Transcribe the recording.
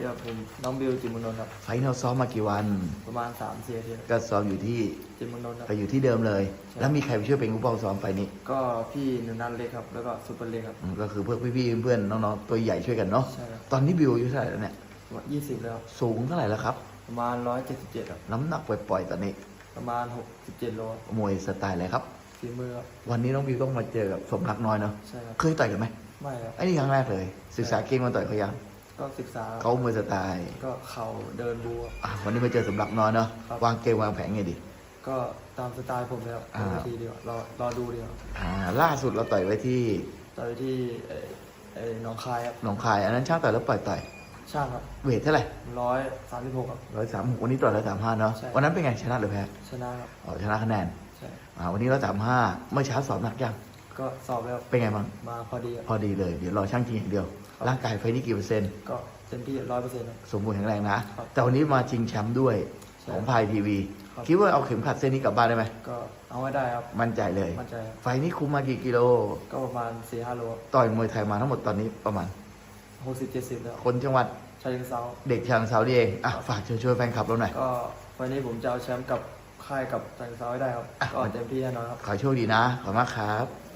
ดีครับผมน้องบิวจิมเมืองนนท์ครับ ไฟท์เราซ้อมมากี่วัน ประมาณ3ามสี่อาทิตย์ครับก็ซ้อมอยู่ที่จิมเมืองนนท์ครับ ไปอยู่ที่เดิมเลยใช่ แล้วมีใครไปช่วยเป็นผู้ป้องซ้อมไฟท์นี้ก็พี่หนุนันเล็กครับ แล้วก็ซุปเปอร์เล็กครับ อืมก็คือเพื่อนพี่ๆเพื่อนๆน้องๆตัวใหญ่ช่วยกันเนาะใช่ครับ ตอนนี้บิวอายุเท่าไหร่แล้วเนี่ยยี่สิบแล้วครับสูงเท่าไหร่แล้วครับ ประมาณร้อยเจ็ดสิบเจ็ดครับน้ำหนักปล่อยๆตอนนี้ประมาณหกสิบเจ็ดโลมวยสไตล์อะไรครับ ฝีมือครับวันนี้น้องบิวต้องมาเจอกับสมรักน้อยเนาะใช่ครับเคยต่อยกันไหมไม่ครับไอ้นี่ครั้งแรกเลย ศึกษาเก่งมาต่อยเขายัง ก็ศึกษาเขามวยสไตล์ก็เข่าเดินบูครับอะวันนี้มาเจอสมรักน้อยเนาะครับวางเกมวางแผนไงดีก็ตามสไตล์ผมเลยครับอ่าบางทีเดียวรอรอดูเดียวอ่าล่าสุดเราต่อยไว้ที่ต่อยที่เอ่อเอ่อหนองคายครับหนองคายอันนั้นช่างต่อยแล้วปล่อยต่อยช่างครับเวทเท่าไหร่ร้อยสามสิบหกครับร้อยสามวันนี้ต่อยร้อยสามห้าเนาะใช่วันนั้นเป็นไงชนะหรือแพ้ชนะครับอ๋อชนะคะแนนใช่อ่าวันนี้ร้อยสามห้าเมื่อเช้าสอบหนักยัง ก็สอบแล้วเป็นไงบ้างมาพอดีครับพอดีเลยเดี๋ยวรอช่างจริงอย่างเดียวครับร่างกายไฟนี่กี่เปอร์เซ็นต์ก็เต็มที่ร้อยเปอร์เซ็นต์สมบูรณ์แข็งแรงนะครับแต่วันนี้มาชิงแชมป์ด้วยใช่ของพายทีวีครับคิดว่าเอาเข็มขัดเส้นนี้กลับบ้านได้ไหมก็เอาไว้ได้ครับ มั่นใจเลย มั่นใจครับไฟนี้คุมมากี่กิโล ก็ประมาณสี่ห้าโล ต่อยมวยไทยมาทั้งหมดตอนนี้ประมาณหกสิบเจ็ดสิบแล้ว คนจังหวัดชายเชิงเซาเด็กชางเซาดีเอง อะฝากเชิญชวนแฟนคลับเราหน่อย ก็วันนี้ผมจะเอาแชมป์กับค่ายกับชายเชิงเซาให้ได้ครับอะก็เต็มที่แน่นอนครับ ขอโชคดีนะ ขอบคุณมากครับ